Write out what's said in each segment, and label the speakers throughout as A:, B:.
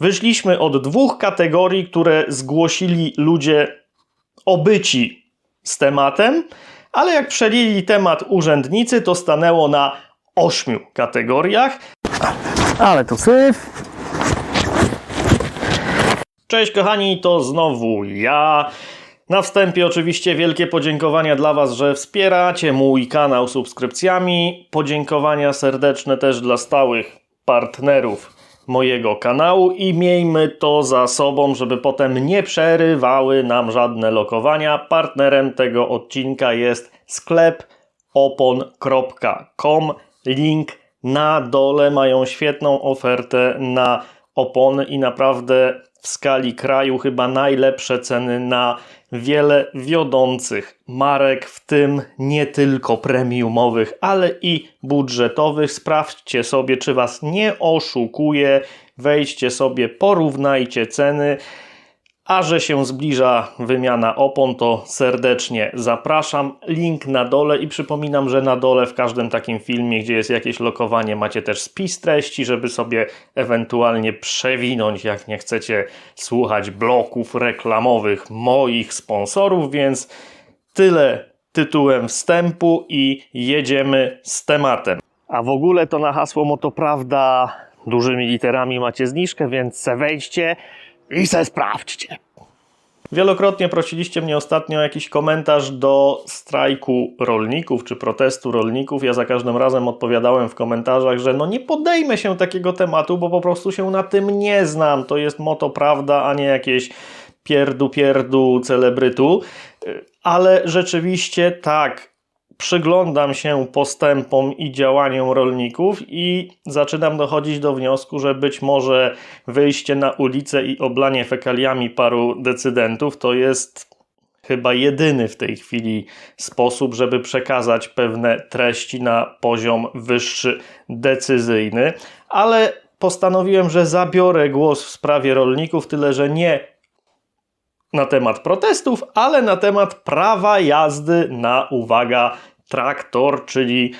A: Wyszliśmy od dwóch kategorii, które zgłosili ludzie obyci z tematem, ale jak przelili temat urzędnicy, to stanęło na ośmiu kategoriach.
B: Ale tu syf.
A: Cześć kochani, to znowu ja. Na wstępie oczywiście wielkie podziękowania dla Was, że wspieracie mój kanał subskrypcjami. Podziękowania serdeczne też dla stałych partnerów mojego kanału i miejmy to za sobą, żeby potem nie przerywały nam żadne lokowania. Partnerem tego odcinka jest sklep opon.com. Link na dole mają świetną ofertę na opony i naprawdę w skali kraju chyba najlepsze ceny na wiele wiodących marek, w tym nie tylko premiumowych, ale i budżetowych. Sprawdźcie sobie, czy Was nie oszukuje. Wejdźcie sobie, porównajcie ceny. A że się zbliża wymiana opon, to serdecznie zapraszam. Link na dole i przypominam, że na dole w każdym takim filmie, gdzie jest jakieś lokowanie, macie też spis treści, żeby sobie ewentualnie przewinąć, jak nie chcecie słuchać bloków reklamowych moich sponsorów, więc tyle tytułem wstępu i jedziemy z tematem. A w ogóle to na hasło Moto Prawda dużymi literami macie zniżkę, więc se wejdźcie i se sprawdźcie. Wielokrotnie prosiliście mnie ostatnio o jakiś komentarz do strajku rolników czy protestu rolników. Ja za każdym razem odpowiadałem w komentarzach, że no nie podejmę się takiego tematu, bo po prostu się na tym nie znam. To jest moto prawda, a nie jakieś pierdu pierdu celebrytu. Ale rzeczywiście tak, przyglądam się postępom i działaniom rolników i zaczynam dochodzić do wniosku, że być może wyjście na ulicę i oblanie fekaliami paru decydentów to jest chyba jedyny w tej chwili sposób, żeby przekazać pewne treści na poziom wyższy, decyzyjny, ale postanowiłem, że zabiorę głos w sprawie rolników, tyle że nie na temat protestów, ale na temat prawa jazdy na, uwaga, traktor, czyli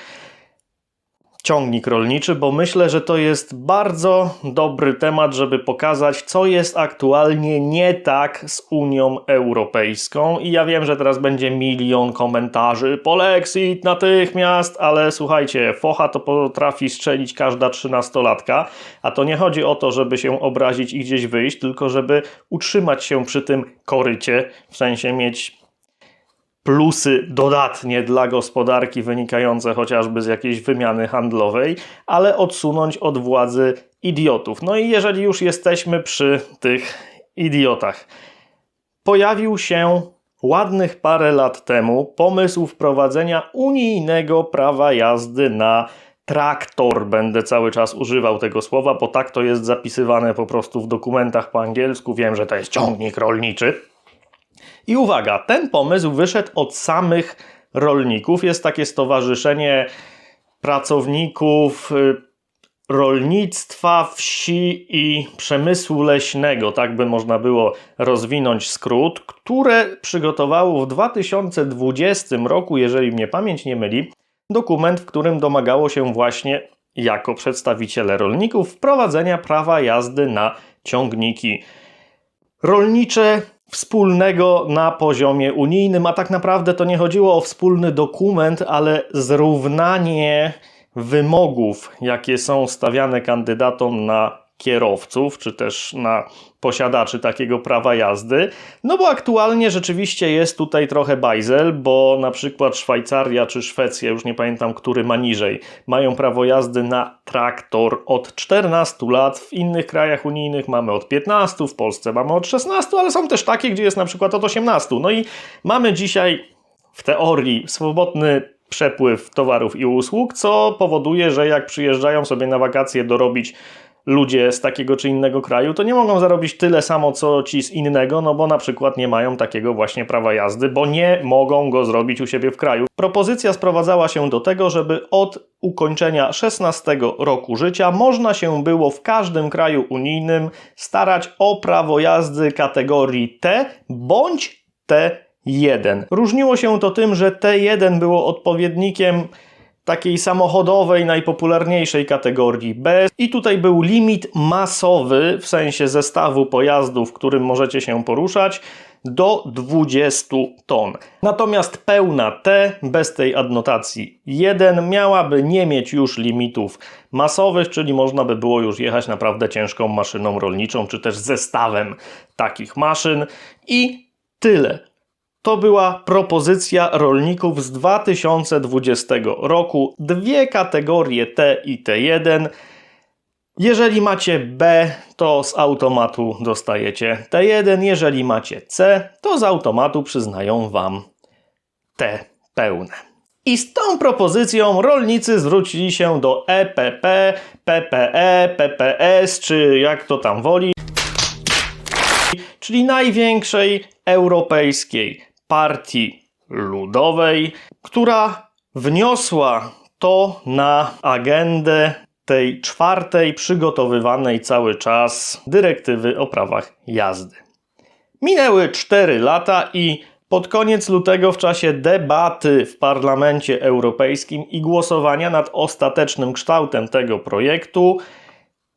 A: ciągnik rolniczy, bo myślę, że to jest bardzo dobry temat, żeby pokazać, co jest aktualnie nie tak z Unią Europejską. I ja wiem, że teraz będzie milion komentarzy. Polexit natychmiast, ale słuchajcie, focha to potrafi strzelić każda trzynastolatka, a to nie chodzi o to, żeby się obrazić i gdzieś wyjść, tylko żeby utrzymać się przy tym korycie, w sensie mieć plusy dodatnie dla gospodarki wynikające chociażby z jakiejś wymiany handlowej, ale odsunąć od władzy idiotów. No i jeżeli już jesteśmy przy tych idiotach, pojawił się ładnych parę lat temu pomysł wprowadzenia unijnego prawa jazdy na traktor. Będę cały czas używał tego słowa, bo tak to jest zapisywane po prostu w dokumentach po angielsku. Wiem, że to jest ciągnik rolniczy. I uwaga, ten pomysł wyszedł od samych rolników. Jest takie stowarzyszenie pracowników y, rolnictwa, wsi i przemysłu leśnego, tak by można było rozwinąć skrót, które przygotowało w 2020 roku, jeżeli mnie pamięć nie myli, dokument, w którym domagało się właśnie jako przedstawiciele rolników wprowadzenia prawa jazdy na ciągniki rolnicze wspólnego na poziomie unijnym, a tak naprawdę to nie chodziło o wspólny dokument, ale zrównanie wymogów, jakie są stawiane kandydatom na kierowców, czy też na posiadaczy takiego prawa jazdy. No bo aktualnie rzeczywiście jest tutaj trochę bajzel, bo na przykład Szwajcaria czy Szwecja, już nie pamiętam, który ma niżej, mają prawo jazdy na traktor od 14 lat, w innych krajach unijnych mamy od 15, w Polsce mamy od 16, ale są też takie, gdzie jest na przykład od 18. No i mamy dzisiaj w teorii swobodny przepływ towarów i usług, co powoduje, że jak przyjeżdżają sobie na wakacje dorobić ludzie z takiego czy innego kraju, to nie mogą zarobić tyle samo co ci z innego, no bo na przykład nie mają takiego właśnie prawa jazdy, bo nie mogą go zrobić u siebie w kraju. Propozycja sprowadzała się do tego, żeby od ukończenia 16 roku życia można się było w każdym kraju unijnym starać o prawo jazdy kategorii T bądź T1. Różniło się to tym, że T1 było odpowiednikiem takiej samochodowej, najpopularniejszej kategorii B. I tutaj był limit masowy, w sensie zestawu pojazdów, którym możecie się poruszać, do 20 ton. Natomiast pełna T, bez tej adnotacji 1, miałaby nie mieć już limitów masowych, czyli można by było już jechać naprawdę ciężką maszyną rolniczą, czy też zestawem takich maszyn. I tyle. To była propozycja rolników z 2020 roku. Dwie kategorie T i T1. Jeżeli macie B, to z automatu dostajecie T1. Jeżeli macie C, to z automatu przyznają Wam T pełne. I z tą propozycją rolnicy zwrócili się do EPP, PPE, PPS, czy jak to tam woli, czyli największej europejskiej partii ludowej, która wniosła to na agendę tej czwartej, przygotowywanej cały czas dyrektywy o prawach jazdy. Minęły 4 lata i pod koniec lutego, w czasie debaty w Parlamencie Europejskim i głosowania nad ostatecznym kształtem tego projektu,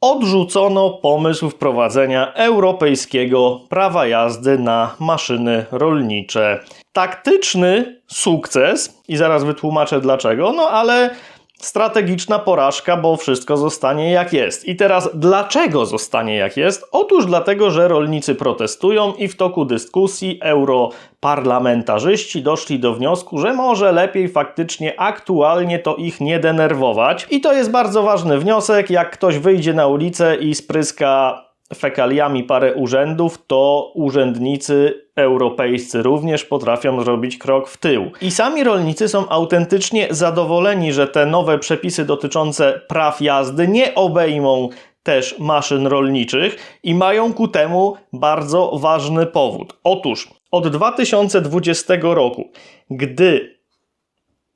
A: odrzucono pomysł wprowadzenia europejskiego prawa jazdy na maszyny rolnicze. Taktyczny sukces, i zaraz wytłumaczę dlaczego, no ale strategiczna porażka, bo wszystko zostanie jak jest. I teraz dlaczego zostanie jak jest? Otóż dlatego, że rolnicy protestują i w toku dyskusji europarlamentarzyści doszli do wniosku, że może lepiej faktycznie aktualnie to ich nie denerwować. I to jest bardzo ważny wniosek. Jak ktoś wyjdzie na ulicę i spryska fekaliami parę urzędów, to urzędnicy europejscy również potrafią zrobić krok w tył. I sami rolnicy są autentycznie zadowoleni, że te nowe przepisy dotyczące praw jazdy nie obejmą też maszyn rolniczych i mają ku temu bardzo ważny powód. Otóż od 2020 roku, gdy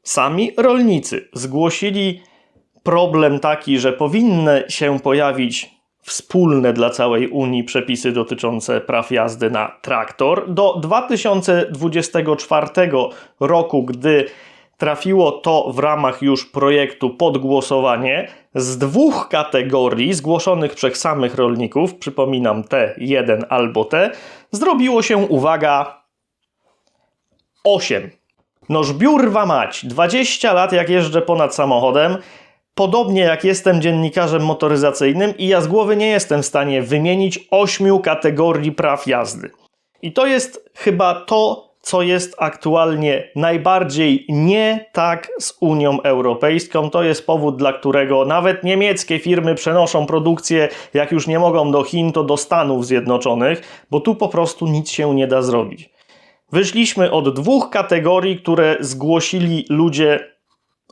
A: sami rolnicy zgłosili problem taki, że powinny się pojawić wspólne dla całej Unii przepisy dotyczące praw jazdy na traktor. Do 2024 roku, gdy trafiło to w ramach już projektu pod głosowanie, z dwóch kategorii zgłoszonych przez samych rolników, przypominam T1 albo T, zrobiło się, uwaga, 8. No żbiurwa mać, 20 lat jak jeżdżę ponad samochodem, Podobnie jak jestem dziennikarzem motoryzacyjnym i ja z głowy nie jestem w stanie wymienić ośmiu kategorii praw jazdy. I to jest chyba to, co jest aktualnie najbardziej nie tak z Unią Europejską. To jest powód, dla którego nawet niemieckie firmy przenoszą produkcję, jak już nie mogą do Chin, to do Stanów Zjednoczonych, bo tu po prostu nic się nie da zrobić. Wyszliśmy od dwóch kategorii, które zgłosili ludzie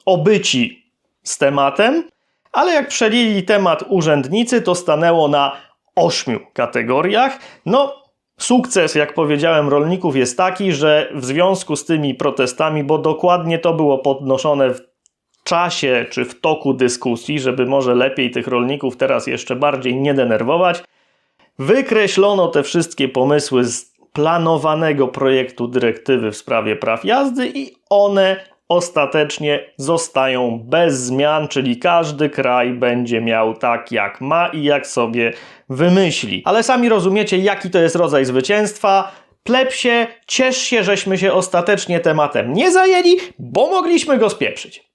A: obyci z tematem, ale jak przelili temat urzędnicy, to stanęło na ośmiu kategoriach. No, sukces, jak powiedziałem, rolników jest taki, że w związku z tymi protestami, bo dokładnie to było podnoszone w czasie czy w toku dyskusji, żeby może lepiej tych rolników teraz jeszcze bardziej nie denerwować, wykreślono te wszystkie pomysły z planowanego projektu dyrektywy w sprawie praw jazdy i one ostatecznie zostają bez zmian, czyli każdy kraj będzie miał tak jak ma i jak sobie wymyśli. Ale sami rozumiecie, jaki to jest rodzaj zwycięstwa. Plepsie, ciesz się, żeśmy się ostatecznie tematem nie zajęli, bo mogliśmy go spieprzyć.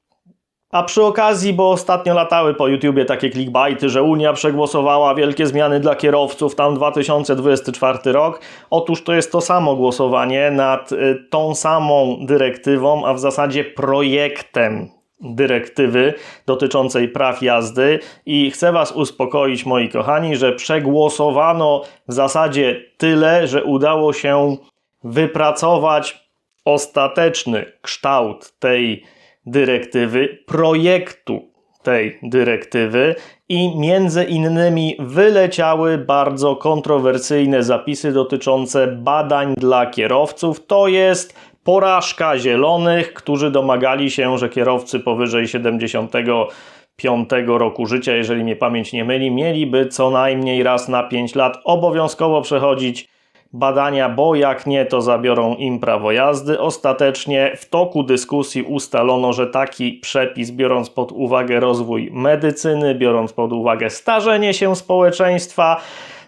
A: A przy okazji, bo ostatnio latały po YouTubie takie clickbaity, że Unia przegłosowała wielkie zmiany dla kierowców tam 2024 rok. Otóż to jest to samo głosowanie nad y, tą samą dyrektywą, a w zasadzie projektem dyrektywy dotyczącej praw jazdy i chcę Was uspokoić, moi kochani, że przegłosowano w zasadzie tyle, że udało się wypracować ostateczny kształt tej dyrektywy, projektu tej dyrektywy i między innymi wyleciały bardzo kontrowersyjne zapisy dotyczące badań dla kierowców. To jest porażka zielonych, którzy domagali się, że kierowcy powyżej 75 roku życia, jeżeli mnie pamięć nie myli, mieliby co najmniej raz na 5 lat obowiązkowo przechodzić badania, bo jak nie, to zabiorą im prawo jazdy. Ostatecznie w toku dyskusji ustalono, że taki przepis, biorąc pod uwagę rozwój medycyny, biorąc pod uwagę starzenie się społeczeństwa,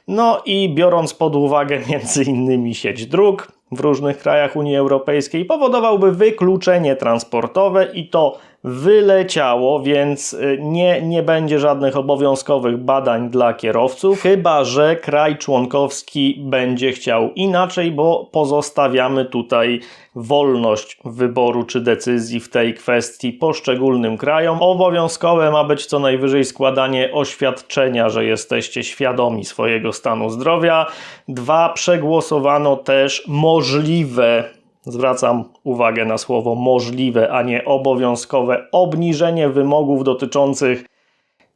A: no i biorąc pod uwagę między innymi sieć dróg w różnych krajach Unii Europejskiej, powodowałby wykluczenie transportowe i to wyleciało, więc y, nie, nie będzie żadnych obowiązkowych badań dla kierowców, chyba że kraj członkowski będzie chciał inaczej, bo pozostawiamy tutaj wolność wyboru czy decyzji w tej kwestii poszczególnym krajom. Obowiązkowe ma być co najwyżej składanie oświadczenia, że jesteście świadomi swojego stanu zdrowia. Dwa, przegłosowano też możliwe zwracam uwagę na słowo możliwe, a nie obowiązkowe obniżenie wymogów dotyczących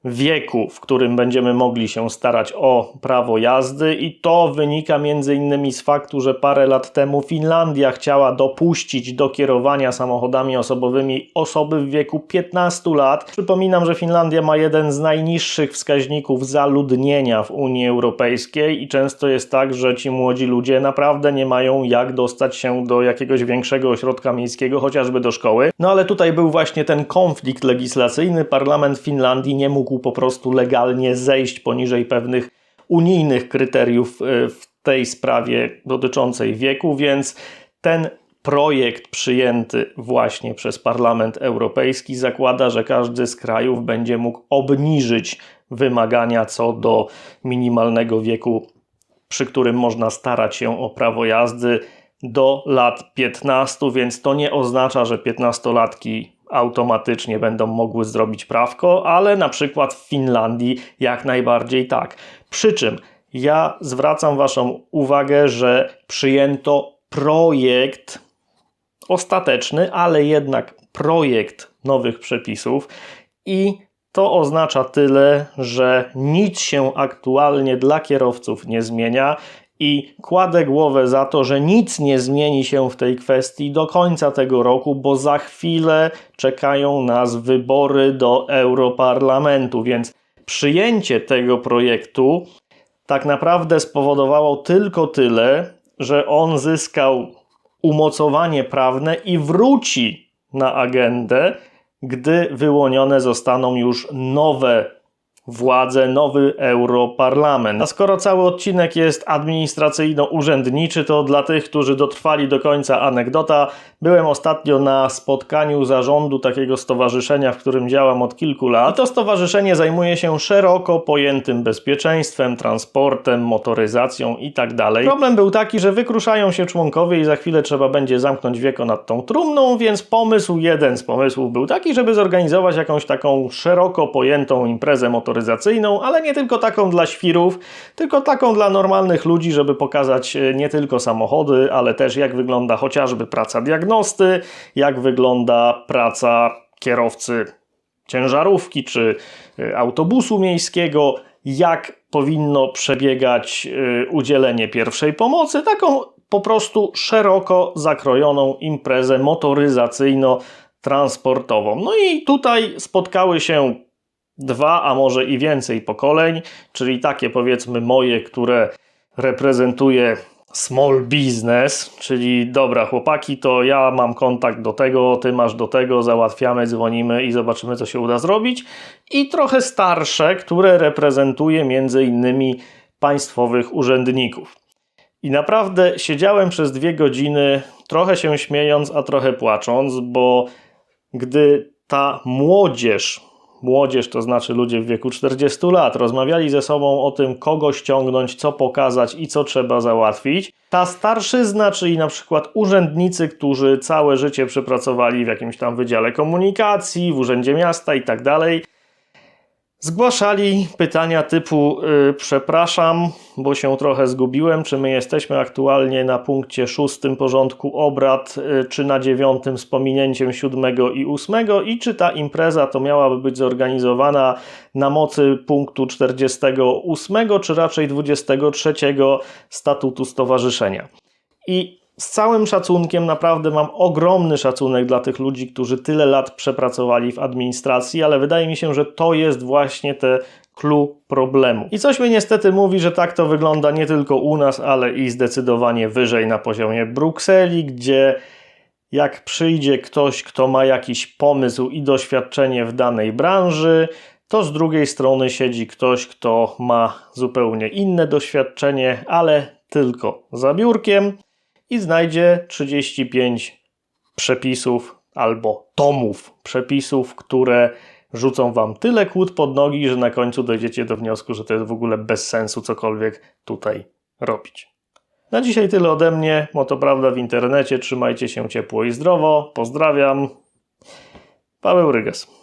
A: wieku, w którym będziemy mogli się starać o prawo jazdy i to wynika między innymi z faktu, że parę lat temu Finlandia chciała dopuścić do kierowania samochodami osobowymi osoby w wieku 15 lat. Przypominam, że Finlandia ma jeden z najniższych wskaźników zaludnienia w Unii Europejskiej i często jest tak, że ci młodzi ludzie naprawdę nie mają jak dostać się do jakiegoś większego ośrodka miejskiego, chociażby do szkoły. No ale tutaj był właśnie ten konflikt legislacyjny. Parlament Finlandii nie mógł po prostu legalnie zejść poniżej pewnych unijnych kryteriów y, w tej sprawie dotyczącej wieku, więc ten projekt przyjęty właśnie przez Parlament Europejski zakłada, że każdy z krajów będzie mógł obniżyć wymagania co do minimalnego wieku, przy którym można starać się o prawo jazdy do lat 15, więc to nie oznacza, że 15-latki automatycznie będą mogły zrobić prawko, ale na przykład w Finlandii jak najbardziej tak. Przy czym ja zwracam Waszą uwagę, że przyjęto projekt ostateczny, ale jednak projekt nowych przepisów i to oznacza tyle, że nic się aktualnie dla kierowców nie zmienia i kładę głowę za to, że nic nie zmieni się w tej kwestii do końca tego roku, bo za chwilę czekają nas wybory do Europarlamentu, więc przyjęcie tego projektu tak naprawdę spowodowało tylko tyle, że on zyskał umocowanie prawne i wróci na agendę, gdy wyłonione zostaną już nowe władze, nowy Europarlament. A skoro cały odcinek jest administracyjno-urzędniczy, to dla tych, którzy dotrwali do końca anegdota, byłem ostatnio na spotkaniu zarządu takiego stowarzyszenia, w którym działam od kilku lat. I to stowarzyszenie zajmuje się szeroko pojętym bezpieczeństwem, transportem, motoryzacją itd. Problem był taki, że wykruszają się członkowie i za chwilę trzeba będzie zamknąć wieko nad tą trumną, więc pomysł, jeden z pomysłów był taki, żeby zorganizować jakąś taką szeroko pojętą imprezę motoryzacyjną, ale nie tylko taką dla świrów, tylko taką dla normalnych ludzi, żeby pokazać e, nie tylko samochody, ale też jak wygląda chociażby praca diagnosty, jak wygląda praca kierowcy ciężarówki czy e, autobusu miejskiego, jak powinno przebiegać e, udzielenie pierwszej pomocy, taką po prostu szeroko zakrojoną imprezę motoryzacyjno-transportową. No i tutaj spotkały się dwa, a może i więcej pokoleń, czyli takie powiedzmy moje, które reprezentuje small business, czyli dobra chłopaki, to ja mam kontakt do tego, ty masz do tego, załatwiamy, dzwonimy i zobaczymy co się uda zrobić i trochę starsze, które reprezentuje między innymi państwowych urzędników. I naprawdę siedziałem przez dwie godziny, trochę się śmiejąc, a trochę płacząc, bo gdy ta młodzież, młodzież to znaczy ludzie w wieku 40 lat, rozmawiali ze sobą o tym, kogo ściągnąć, co pokazać i co trzeba załatwić, ta starszyzna, czyli na przykład urzędnicy, którzy całe życie przepracowali w jakimś tam wydziale komunikacji, w urzędzie miasta i tak dalej, Zgłaszali pytania typu: y, Przepraszam, bo się trochę zgubiłem. Czy my jesteśmy aktualnie na punkcie szóstym porządku obrad, y, czy na dziewiątym z pominięciem siódmego i ósmego? I czy ta impreza to miałaby być zorganizowana na mocy punktu 48, czy raczej 23 statutu stowarzyszenia? I z całym szacunkiem, naprawdę mam ogromny szacunek dla tych ludzi, którzy tyle lat przepracowali w administracji, ale wydaje mi się, że to jest właśnie te clue problemu. I coś mi niestety mówi, że tak to wygląda nie tylko u nas, ale i zdecydowanie wyżej na poziomie Brukseli, gdzie jak przyjdzie ktoś, kto ma jakiś pomysł i doświadczenie w danej branży, to z drugiej strony siedzi ktoś, kto ma zupełnie inne doświadczenie, ale tylko za biurkiem i znajdzie 35 przepisów albo tomów przepisów, które rzucą wam tyle kłód pod nogi, że na końcu dojdziecie do wniosku, że to jest w ogóle bez sensu cokolwiek tutaj robić. Na dzisiaj tyle ode mnie. Moto prawda w internecie. Trzymajcie się ciepło i zdrowo. Pozdrawiam. Paweł Ryges.